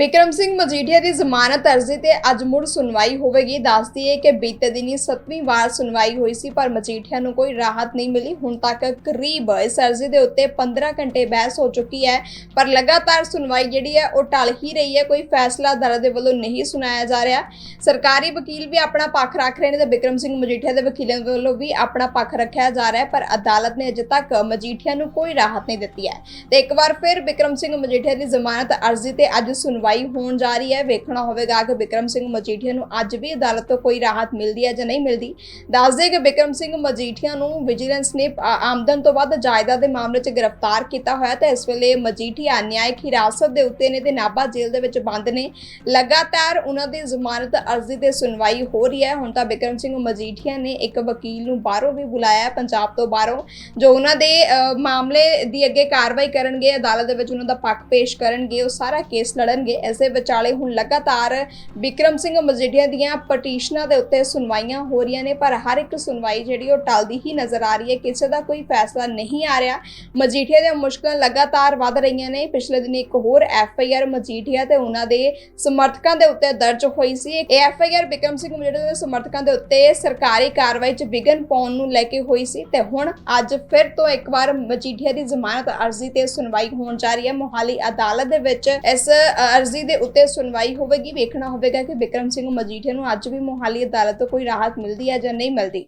ਬਿਕਰਮ ਸਿੰਘ ਮਜੀਠੀਆ ਦੀ ਜ਼ਮਾਨਤ ਅਰਜ਼ੀ ਤੇ ਅੱਜ ਮੁੜ ਸੁਣਵਾਈ ਹੋਵੇਗੀ। ਦੱਸਦੀ ਹੈ ਕਿ ਬੀਤੇ ਦਿਨੀ 7ਵੀਂ ਵਾਰ ਸੁਣਵਾਈ ਹੋਈ ਸੀ, ਪਰ ਮਜੀਠੀਆ ਨੂੰ ਕੋਈ ਰਾਹਤ ਨਹੀਂ ਮਿਲੀ। ਹੁਣ ਤੱਕ ਕਰੀਬ ਇਸ ਅਰਜ਼ੀ ਦੇ ਉੱਤੇ 15 ਘੰਟੇ ਬਹਿਸ ਹੋ ਚੁੱਕੀ ਹੈ, ਪਰ ਲਗਾਤਾਰ ਸੁਣਵਾਈ ਜਿਹੜੀ ਹੈ, ਉਹ ਟਲ ਹੀ ਰਹੀ ਹੈ। ਕੋਈ ਫੈਸਲਾ ਅਦਾਲਤ ਦੇ ਵੱਲੋਂ ਨਹੀਂ ਸੁਣਾਇਆ ਜਾ ਰਿਹਾ। ਸਰਕਾਰੀ ਵਕੀਲ ਵੀ ਆਪਣਾ ਪੱਖ ਰੱਖ ਰਹੇ ਨੇ ਤੇ ਬਿਕਰਮ ਸਿੰਘ ਮਜੀਠੀਆ ਦੇ ਵਕੀਲਾਂ ਦੇ ਵੱਲੋਂ ਵੀ ਆਪਣਾ ਪੱਖ ਰੱਖਿਆ ਜਾ ਰਿਹਾ ਹੈ, ਪਰ ਅਦਾਲਤ ਨੇ ਅਜੇ ਤੱਕ ਮਜੀਠੀਆ ਨੂੰ ਕੋਈ ਰਾਹਤ ਨਹੀਂ ਦਿੱਤੀ ਹੈ। ਤੇ ਇੱਕ ਵਾਰ ਫਿਰ ਬਿਕਰਮ ਸਿੰਘ ਮਜੀਠੀਆ ਦੀ ਜ਼ਮਾਨਤ ਅਰਜ਼ੀ ਤੇ ਅੱਜ ਸੁਣਵਾਈ ਹੋਣ ਜਾ ਰਹੀ ਹੈ ਵੇਖਣਾ ਹੋਵੇਗਾ ਕਿ ਬਿਕਰਮ ਸਿੰਘ ਮਜੀਠੀਆ ਨੂੰ ਅੱਜ ਵੀ ਅਦਾਲਤ ਤੋਂ ਕੋਈ ਰਾਹਤ ਮਿਲਦੀ ਹੈ ਜਾਂ ਨਹੀਂ ਮਿਲਦੀ। ਦੱਸਦੇ ਕਿ ਬਿਕਰਮ ਸਿੰਘ ਮਜੀਠੀਆ ਨੂੰ ਵਿਜੀਲੈਂਸ ਨੇ ਆਮਦਨ ਤੋਂ ਵੱਧ ਜਾਇਦਾਦ ਦੇ ਮਾਮਲੇ 'ਚ ਗ੍ਰਿਫਤਾਰ ਕੀਤਾ ਹੋਇਆ ਤੇ ਇਸ ਵੇਲੇ ਮਜੀਠੀਆ ਨਿਆਇਕ ਹਿਰਾਸਤ ਦੇ ਉੱਤੇ ਨੇ ਤੇ ਨਾਭਾ ਜੇਲ੍ਹ ਦੇ ਵਿੱਚ ਬੰਦ ਨੇ। ਲਗਾਤਾਰ ਉਹਨਾਂ ਦੀ ਜ਼ਮਾਨਤ ਅਰਜ਼ੀ ਤੇ ਸੁਣਵਾਈ ਹੋ ਰਹੀ ਹੈ। ਹੁਣ ਤਾਂ ਬਿਕਰਮ ਸਿੰਘ ਮਜੀਠੀਆ ਨੇ ਇੱਕ ਵਕੀਲ ਨੂੰ ਬਾਹਰੋਂ ਵੀ ਬੁਲਾਇਆ ਪੰਜਾਬ ਤੋਂ ਬਾਹਰੋਂ ਜੋ ਉਹਨਾਂ ਦੇ ਅ, ਮਾਮਲੇ ਦੀ ਅੱਗੇ ਕਾਰਵਾਈ ਕਰਨਗੇ ਅਦਾਲਤ ਦੇ ਵਿੱਚ ਉਹਨਾਂ ਦਾ ਪੱਖ ਪੇਸ਼ ਕਰਨਗੇ ਉਹ ਸਾਰਾ ਕੇਸ ਲੜਨਗੇ। ਐਸੇ ਵਿਚਾਲੇ ਹੁਣ ਲਗਾਤਾਰ ਬਿਕਰਮ ਸਿੰਘ ਮਜੀਠੀਆ ਦੀਆਂ ਪਟੀਸ਼ਨਾਂ ਦੇ ਉੱਤੇ ਸੁਣਵਾਈਆਂ ਹੋ ਰਹੀਆਂ ਨੇ ਪਰ ਹਰ ਇੱਕ ਸੁਣਵਾਈ ਜਿਹੜੀ ਉਹ ਟਲਦੀ ਹੀ ਨਜ਼ਰ ਆ ਰਹੀ ਹੈ। ਕਿਸੇ ਦਾ ਕੋਈ ਫੈਸਲਾ ਨਹੀਂ ਆ ਰਿਹਾ। ਮਜੀਠੀਆ ਦੀਆਂ ਮੁਸ਼ਕਲਾਂ ਲਗਾਤਾਰ ਵੱਧ ਰਹੀਆਂ ਨੇ। ਪਿਛਲੇ ਦਿਨ ਇੱਕ ਹੋਰ ਐਫ ਆਈ ਆਰ ਮਜੀਠੀਆ ਤੇ ਉਹਨਾਂ ਦੇ ਸਮਰਥਕਾਂ ਦੇ ਉੱਤੇ ਦਰਜ ਹੋਈ ਸੀ। ਇਹ F I R Bikram Singh Majithia ਦੇ ਸਮਰਥਕਾਂ ਦੇ ਉੱਤੇ ਸਰਕਾਰੀ ਕਾਰਵਾਈ 'ਚ ਵਿਘਨ ਪਾਉਣ ਨੂੰ ਲੈ ਕੇ ਹੋਈ ਸੀ ਤੇ ਹੁਣ ਅੱਜ ਫਿਰ ਤੋਂ ਇੱਕ ਵਾਰ ਮਜੀਠੀਆ ਦੀ ਜ਼ਮਾਨਤ ਅਰਜ਼ੀ ਤੇ ਸੁਣਵਾਈ ਹੋਣ ਜਾ ਰਹੀ ਹੈ। ਮੋਹਾਲੀ ਅਦਾਲਤ ਦੇ ਵਿੱਚ ਇਸ ਅ, ਅਰਜ਼ੀ ਦੇ ਉੱਤੇ ਸੁਣਵਾਈ ਹੋਵੇਗੀ, ਵੇਖਣਾ ਹੋਵੇਗਾ ਕਿ ਬਿਕਰਮ ਸਿੰਘ ਮਜੀਠੀਆ ਨੂੰ ਅੱਜ ਵੀ ਮੋਹਾਲੀ ਅਦਾਲਤ ਤੋਂ ਕੋਈ ਰਾਹਤ ਮਿਲਦੀ ਹੈ ਜਾਂ ਨਹੀਂ ਮਿਲਦੀ।